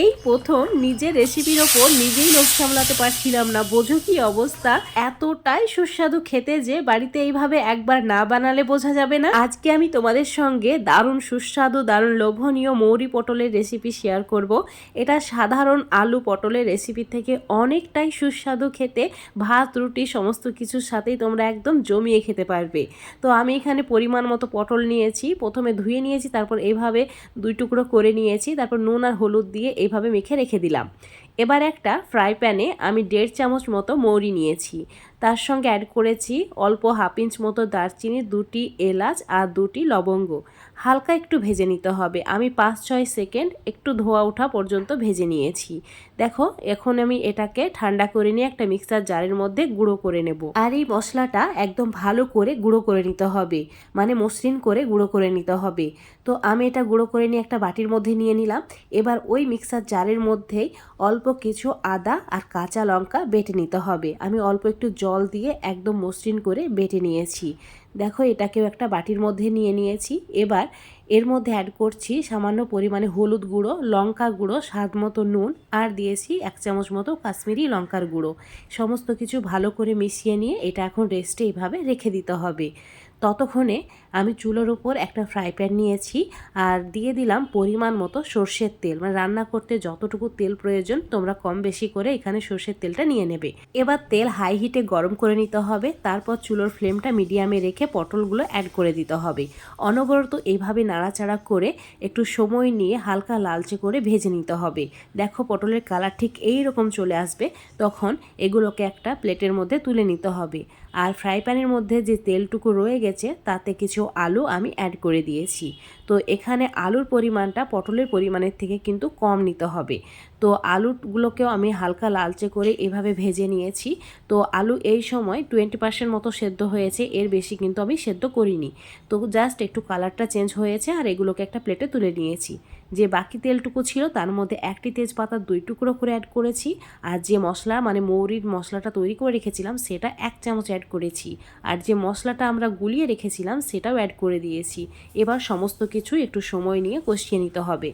এই প্রথম নিজের রেসিপির ওপর নিজেই লোভ সামলাতে পারছিলাম না। বোঝো কি অবস্থা? এতটাই সুস্বাদু খেতে যে বাড়িতে এইভাবে একবার না বানালে বোঝা যাবে না। আজকে আমি তোমাদের সঙ্গে দারুণ সুস্বাদু, দারুণ লোভনীয় মৌরি পটলের রেসিপি শেয়ার করব। এটা সাধারণ আলু পটলের রেসিপি থেকে অনেকটাই সুস্বাদু খেতে। ভাত, রুটি, সমস্ত কিছুর সাথেই তোমরা একদম জমিয়ে খেতে পারবে। তো আমি এখানে পরিমাণ মতো পটল নিয়েছি। প্রথমে ধুয়ে নিয়েছি, তারপর এইভাবে দুই টুকরো করে নিয়েছি। তারপর নুন আর হলুদ দিয়ে এইভাবে মেখে রেখে দিলাম। এবার একটা ফ্রাই প্যানে আমি দেড় চামচ মতো মৌরি নিয়েছি। তার সঙ্গে অ্যাড করেছি অল্প হাফ ইঞ্চ মতো দারচিনি, দুটি এলাচ আর দুটি লবঙ্গ। হালকা একটু ভেজে নিতে হবে। আমি পাঁচ ছয় সেকেন্ড একটু ধোয়া ওঠা পর্যন্ত ভেজে নিয়েছি। দেখো, এখন আমি এটাকে ঠান্ডা করে নিয়ে একটা মিক্সার জারের মধ্যে গুঁড়ো করে নেব। আর এই মশলাটা একদম ভালো করে গুঁড়ো করে নিতে হবে। মানে মসৃণ করে গুঁড়ো করে নিতে হবে। তো আমি এটা গুঁড়ো করে নিয়ে একটা বাটির মধ্যে নিয়ে নিলাম। এবার ওই মিক্সার জারের মধ্যেই অল্প কিছু আদা আর কাঁচা লঙ্কা বেটে নিতে হবে। আমি অল্প একটু জল দিয়ে একদম মসৃণ করে বেটে নিয়েছি। দেখো, এটাকেও একটা বাটির মধ্যে নিয়ে নিয়েছি। এবার এর মধ্যে অ্যাড করছি সামান্য পরিমাণে হলুদ গুঁড়ো, লঙ্কা গুঁড়ো, স্বাদ মতো নুন আর দিয়েছি এক চামচ মতো কাশ্মীরি লঙ্কার গুঁড়ো। সমস্ত কিছু ভালো করে মিশিয়ে নিয়ে এটা এখন রেস্টে এইভাবে রেখে দিতে হবে। ততক্ষণে আমি চুলোর উপর একটা ফ্রাই প্যান নিয়েছি আর দিয়ে দিলাম পরিমাণ মতো সর্ষের তেল। মানে রান্না করতে যতটুকু তেল প্রয়োজন, তোমরা কম বেশি করে এখানে সর্ষের তেলটা নিয়ে নেবে। এবার তেল হাই হিটে গরম করে নিতে হবে, তারপর চুলোর ফ্লেমটা মিডিয়ামে রেখে পটলগুলো অ্যাড করে দিতে হবে। অনবরত এইভাবে নাড়াচাড়া করে একটু সময় নিয়ে হালকা লালচে করে ভেজে নিতে হবে। দেখো পটলের কালার ঠিক এই রকম চলে আসবে, তখন এগুলোকে একটা প্লেটের মধ্যে তুলে নিতে হবে। আর ফ্রাই প্যানের মধ্যে যে তেলটুকু রয়ে গেছে, তাতে কিছু আলু আমি অ্যাড করে দিয়েছি। তো এখানে আলুর পরিমাণটা পটলের পরিমাণের থেকে কিন্তু কম নিতে হবে। তো আলুগুলোকেও আমি হালকা লালচে করে এভাবে ভেজে নিয়েছি। তো আলু এই সময় টোয়েন্টি পার্সেন্ট মতো সেদ্ধ হয়েছে, এর বেশি কিন্তু আমি সেদ্ধ করিনি। তো জাস্ট একটু কালারটা চেঞ্জ হয়েছে আর এগুলোকে একটা প্লেটে তুলে নিয়েছি। যে বাকি তেলটুকু ছিল তার মধ্যে একটি তেজপাতা দুই টুকরো করে অ্যাড করেছি। আর যে মশলা মানে মৌরির মশলাটা তৈরি করে রেখেছিলাম, সেটা এক চামচ অ্যাড করেছি। আর যে মশলাটা আমরা গুলিয়ে রেখেছিলাম, সেটাও অ্যাড করে দিয়েছি। এবার সমস্ত কিছু একটু সময় নিয়ে কষিয়ে নিতে হবে।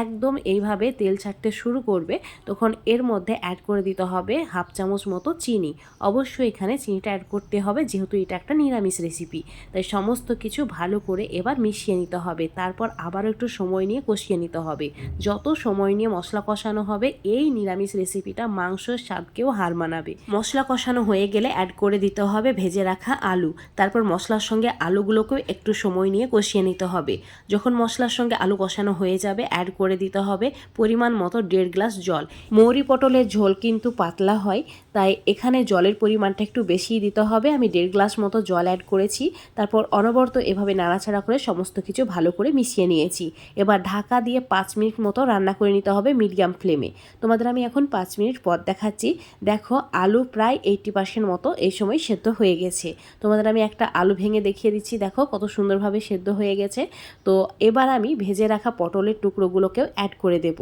একদম এইভাবে তেল ছাড়তে শুরু করবে, তখন এর মধ্যে অ্যাড করে দিতে হবে হাফ চামচ মতো চিনি। অবশ্যই এখানে চিনিটা অ্যাড করতে হবে, যেহেতু এটা একটা নিরামিষ রেসিপি তাই সমস্ত কিছু ভালো করে এবার মিশিয়ে নিতে হবে। তারপর আবারও একটু সময় নিয়ে কষিয়ে নিতে হবে। যত সময় নিয়ে মশলা কষানো হবে, এই নিরামিষ রেসিপিটা মাংসের স্বাদকেও হার মানাবে। মশলা কষানো হয়ে গেলে অ্যাড করে দিতে হবে ভেজে রাখা আলু। তারপর মশলার সঙ্গে আলুগুলোকেও একটু সময় নিয়ে কষিয়ে নিতে হবে। যখন মশলার সঙ্গে আলু কষানো হয়ে যাবে অ্যাড করে দিতে হবে পরিমাণ মতো দেড় গ্লাস জল। মৌরি পটলের ঝোল কিন্তু পাতলা হয়, তাই এখানে জলের পরিমাণটা একটু বেশিই দিতে হবে। আমি দেড় গ্লাস মতো জল অ্যাড করেছি, তারপর অনবরত এভাবে নাড়াচাড়া করে সমস্ত কিছু ভালো করে মিশিয়ে নিয়েছি। এবার ঢাকা দিয়ে পাঁচ মিনিট মতো রান্না করে নিতে হবে মিডিয়াম ফ্লেমে। তোমাদের আমি এখন পাঁচ মিনিট পর দেখাচ্ছি। দেখো, আলু প্রায় এইটটি পার্সেন্ট মতো এই সময় সেদ্ধ হয়ে গেছে। তোমাদের আমি একটা আলু ভেঙে দেখিয়ে দিচ্ছি। দেখো, কত সুন্দরভাবে সেদ্ধ হয়ে গেছে। তো এবার আমি ভেজে রাখা পটলের টুকরোগুলোকেও অ্যাড করে দেব।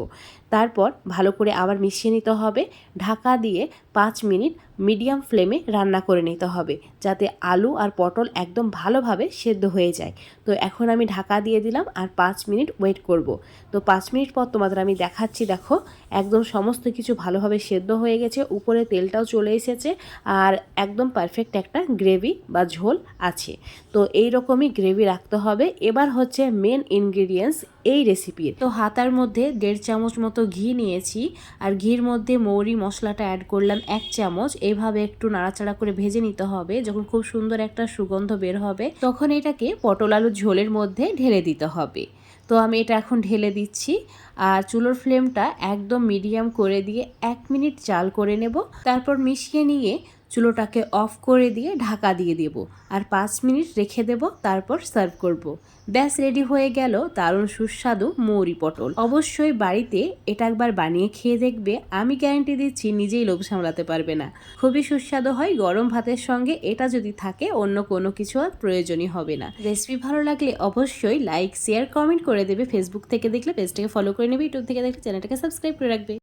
তারপর ভালো করে আবার মিশিয়ে নিতে হবে। ঢাকা দিয়ে পাঁচ মিনিট মিডিয়াম ফ্লেমে রান্না করে নিতে হবে যাতে আলু আর পটল একদম ভালোভাবে সেদ্ধ হয়ে যায়। তো এখন আমি ঢাকা দিয়ে দিলাম আর পাঁচ মিনিট ওয়েট করব। তো পাঁচ মিনিট পর তোমাদের আমি দেখাচ্ছি, দেখো একদম সমস্ত কিছু ভালোভাবে সেদ্ধ হয়ে গেছে। উপরে তেলটাও চলে এসেছে আর একদম পারফেক্ট একটা গ্রেভি বা ঝোল আছে। তো এই রকমই গ্রেভি রাখতে হবে। এবার হচ্ছে মেন ইনগ্রিডিয়েন্টস এই রেসিপির তো হাতার মধ্যে দেড় চামচ মতো ঘি নিয়েছি। আর ঘির মধ্যে মৌরি মশলাটা অ্যাড করলাম এক চামচ। এভাবে একটু নাড়াচাড়া করে ভেজে নিতে হবে। যখন খুব সুন্দর একটা সুগন্ধ বের হবে, তখন এটাকে পটল আলুর ঝোলের মধ্যে ঢেলে দিতে হবে। তো আমি এটা এখন ঢেলে দিচ্ছি। আর চুলোর ফ্লেমটা একদম মিডিয়াম করে দিয়ে এক মিনিট চাল করে নেব। তারপর মিশিয়ে নিয়ে চুলোটাকে অফ করে দিয়ে ঢাকা দিয়ে দেব আর পাঁচ মিনিট রেখে দেব, তারপর সার্ভ করব। ব্যাস, রেডি হয়ে গেল দারুণ সুস্বাদু মৌরি পটল। অবশ্যই বাড়িতে এটা একবার বানিয়ে খেয়ে দেখবে। আমি গ্যারান্টি দিচ্ছি নিজেই লোভ সামলাতে পারবে না। খুবই সুস্বাদু হয়, গরম ভাতের সঙ্গে এটা যদি থাকে, অন্য কোনো কিছু আর প্রয়োজনই হবে না। রেসিপি ভালো লাগলে অবশ্যই লাইক শেয়ার কমেন্ট করে দেবে। ফেসবুক থেকে দেখলে পেজটাকে ফলো করে নেবে ইউটিউব থেকে দেখলে চ্যানেলটাকে সাবস্ক্রাইব করে রাখবে।